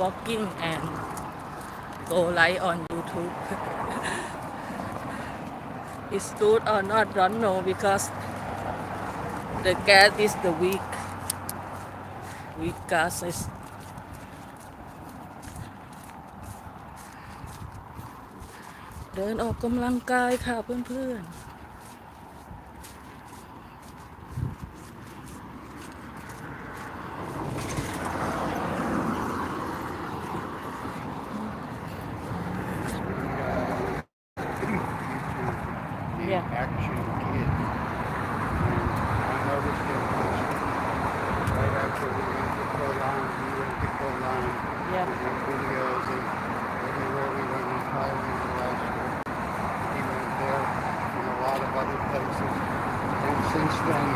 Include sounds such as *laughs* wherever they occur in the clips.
walking and go live on YouTube. It's good or not, don't know because the gas is the weak. Weak gas is เดินออกกำลังกายค่ะเพื่อนๆ Yeah. action kid. And I noticed was right after we went to Coline, we went to Coline. Yeah. We did videos and everywhere we went in Thailand, Alaska. He went there and a lot of other places. And since then,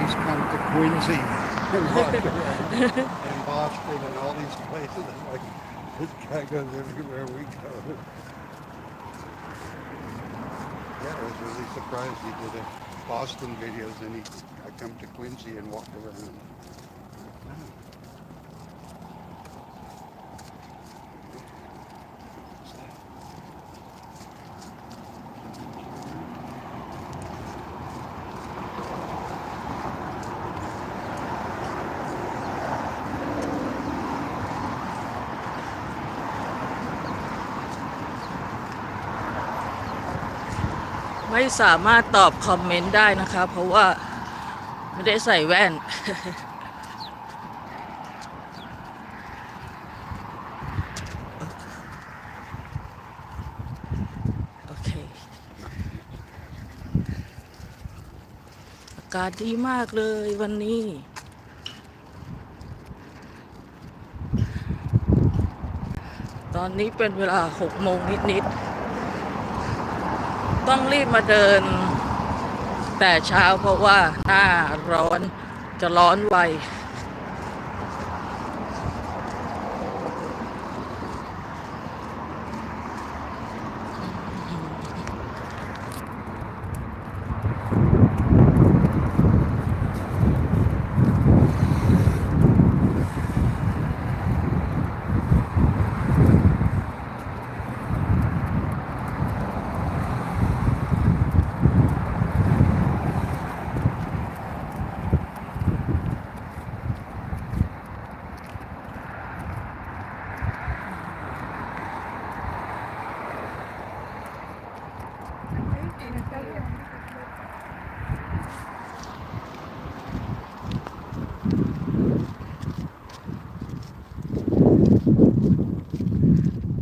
he's come to Quincy *laughs* and *laughs* and Boston and all these places. I'm *laughs* like, this guy goes everywhere we go. Yeah, I was really surprised he did a Boston videos and he I come to Quincy and walked around. ไม่สามารถตอบคอมเมนต์ได้นะคะ เพราะว่าไม่ได้ใส่แว่น โอเค อากาศดีมากเลยวันนี้ ตอนนี้เป็นเวลา6โมงนิดๆ ต้องรีบมาเดิน แต่เช้าเพราะว่าหน้าร้อนจะร้อนไว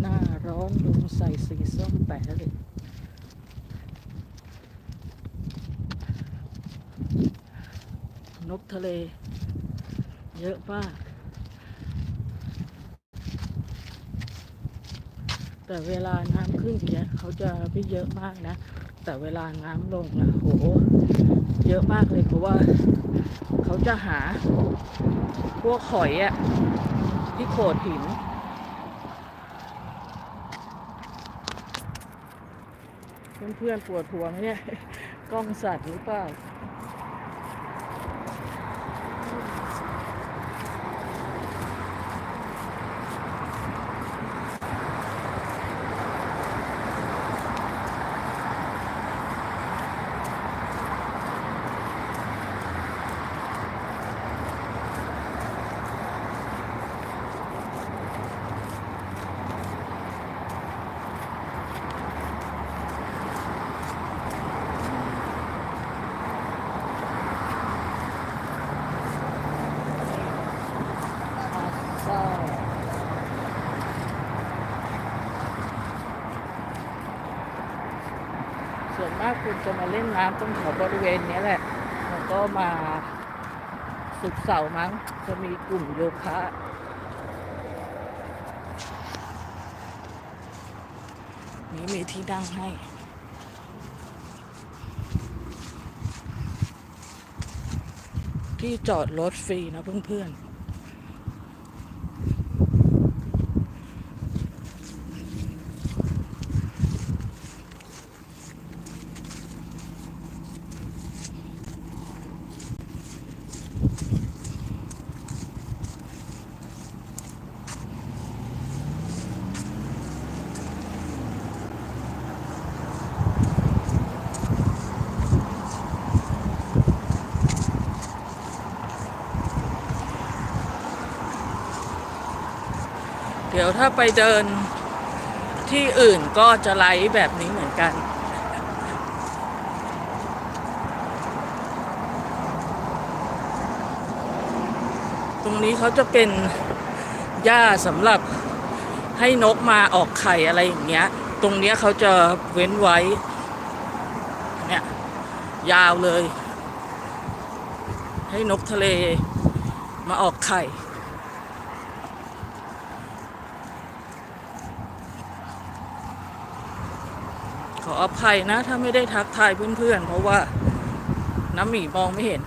หน้าร้อนลุงใส่สีส้มแปะเลย นก ทะเล เยอะมาก แต่เวลาน้ำขึ้นเนี่ยเขาจะไม่เยอะมากนะ แต่เวลาน้ำลงนะโห เยอะมากเลยเพราะว่าเขาจะหา พวกหอยอะที่โขดหินเพื่อนๆปวดหัวไหมเนี่ย กล้องสัตว์หรือเปล่า ใช่ส่วนมาก คุณจะมาเล่นน้ำตรงแถวบริเวณนี้แหละแล้วก็มาสุกร์เสาร์มั้ง จะมีกลุ่มโยคะนี่มีที่นั่งให้ที่จอดรถฟรีนะเพื่อนๆ ยวถ้าไปเดินที่อื่นก็จะไลฟ์แบบนี้เหมือนกัน ตรงนี้เขาจะเป็นหญ้าสำหรับให้นกมาออกไข่อะไรอย่างเงี้ย ตรงเนี้ยเขาจะเว้นไว้ เนี่ยยาวเลย ให้นกทะเลมาออกไข่ ออภัยนะ ถ้าไม่ได้ทักทายเพื่อนๆ เพราะว่าน้ำหมีมองไม่เห็น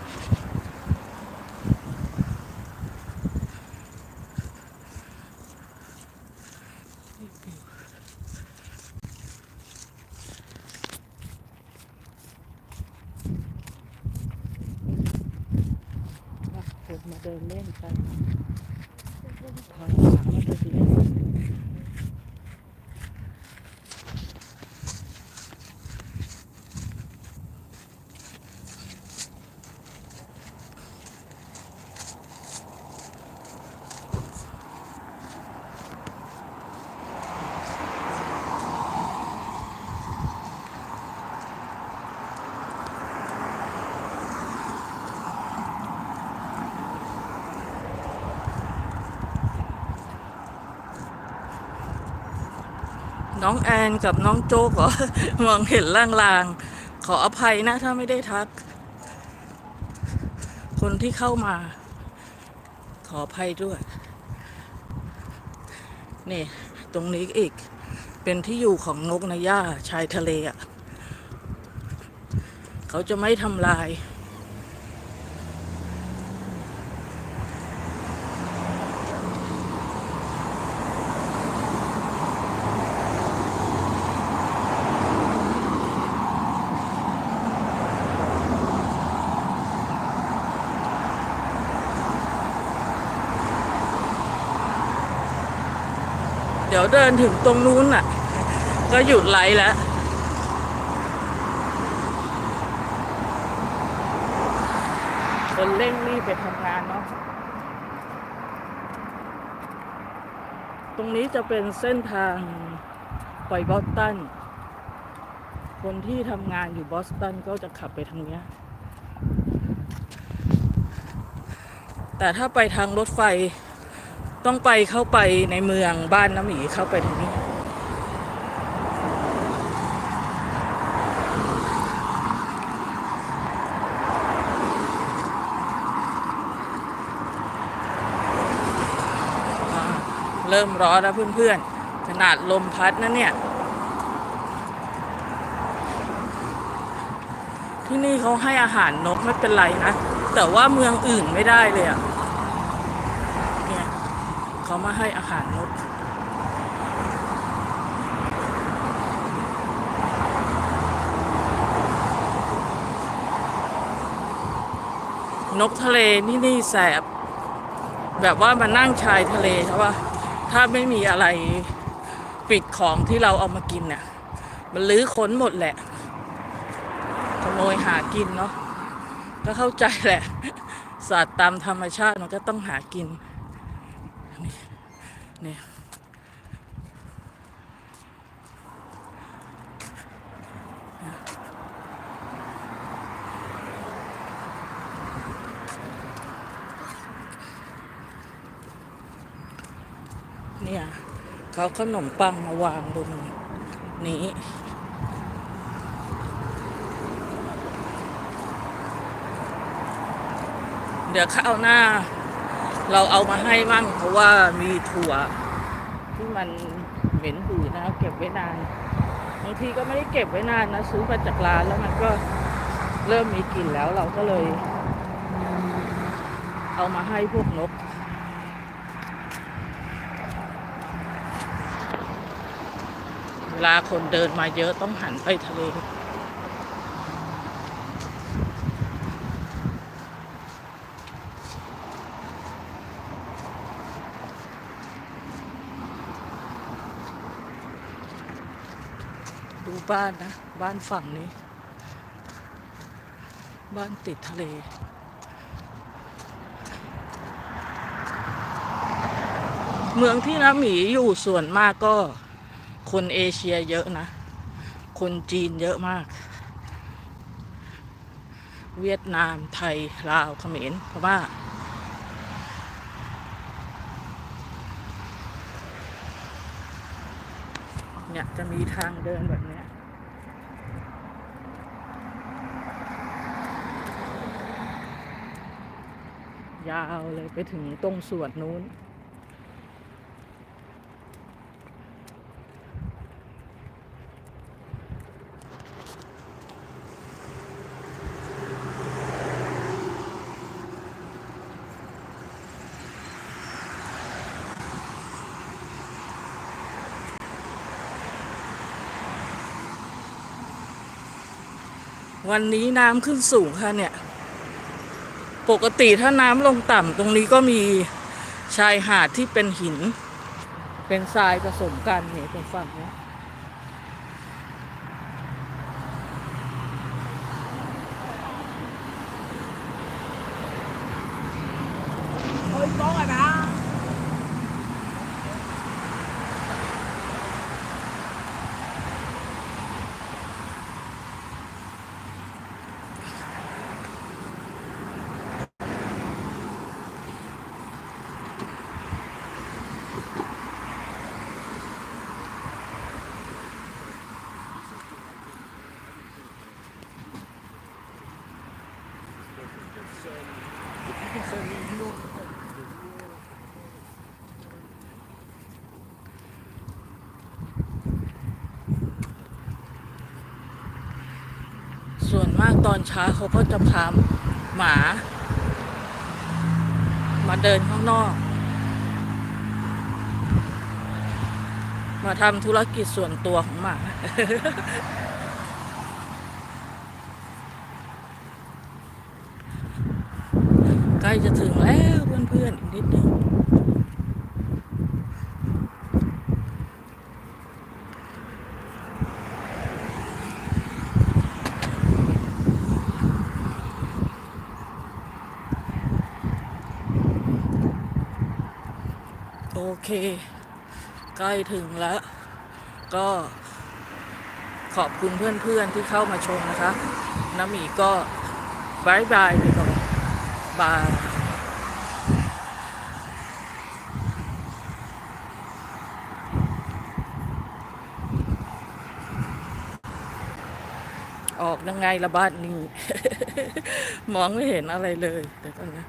มาเดินเล่นกันพาหมามาเดินเล่น น้องแอนกับน้องโจ๊กเหรอมองเห็นลางๆ ขออภัยนะถ้าไม่ได้ทัก คนที่เข้ามา ขออภัยด้วย นี่ ตรงนี้อีก เป็นที่อยู่ของนกนายาชายทะเลอะ เขาจะไม่ทำลาย ดี๋ยวเดินถึงตรงนู้นน่ะ ก็หยุดไลฟ์แล้วคนเร่งรีบไปทำงานเนาะตรงนี้จะเป็นเส้นทางไปบอสตัน คนที่ทำงานอยู่บอสตันก็จะขับไปทางเนี้ย แต่ถ้าไปทางรถไฟ ต้องไปเข้าไปในเมืองบ้านน้ำหมีเข้าไปทางนี้อ่เริ่มร้อนแล้วเพื่อนๆ ขนาดลมพัดนะเนี่ย ที่นี่เขาให้อาหารนกไม่เป็นไรนะ แต่ว่าเมืองอื่นไม่ได้เลยอะเนี่ย เขามาให้อาหารนกนกทะเลนี่นี่แสบ แบบว่ามานั่งชายทะเลใช่ปะถ้าไม่มีอะไรปิดของที่เราเอามากินเนี่ย มันลื้อค้นหมดแหละขโมยหากินเนาะก็เข้าใจแหละ สัตว์ตามธรรมชาติมันก็ต้องหากิน นี่ยเนี่ยเขาขนมปังมาวางบนนี้เดี๋ยวข้าวหน้า เราเอามาให้มั่งเพราะว่ามีถั่ว ที่มันเหม็นหืนนะเก็บไว้นานบางทีก็ไม่ได้เก็บไว้นานนะซื้อมาจากร้านแล้วมันก็เริ่มมีกลิ่นแล้วเราก็เลย เอามาให้พวกนกเวลาคนเดินมาเยอะต้องหันไปทะเล บ้านนะ บ้านฝั่งนี้ บ้านติดทะเลเมืองที่น้าหมีอยู่ส่วนมากก็คนเอเชียเยอะนะ คนจีนเยอะมาก เวียดนามไทย ลาวเขมรพม่าเนี่ยจะมีทางเดินแบบนี้ ยาวเลยไปถึงตรงสวนนู้น วันนี้น้ำขึ้นสูงค่ะเนี่ย ปกติถ้าน้ำลงต่ำตรงนี้ก็มีชายหาดที่เป็นหิน เป็นทรายผสมกันเนี่ยตรงฝั่งนี้ ส่วนมากตอนเช้าเขาก็จะพาหมา มาเดินข้างนอก มาทำธุรกิจส่วนตัวของหมาใกล้จะถึงแล้วเพื่อนๆอีกนิด เค ใกล้ถึงแล้ว ก็ขอบคุณเพื่อนๆที่เข้ามาชมนะคะ น้ำหมีก็บายบายไปก่อนบายออกยังไงละบ้านนี้ มองไม่เห็นอะไรเลยเดี๋ยวก่อนนะ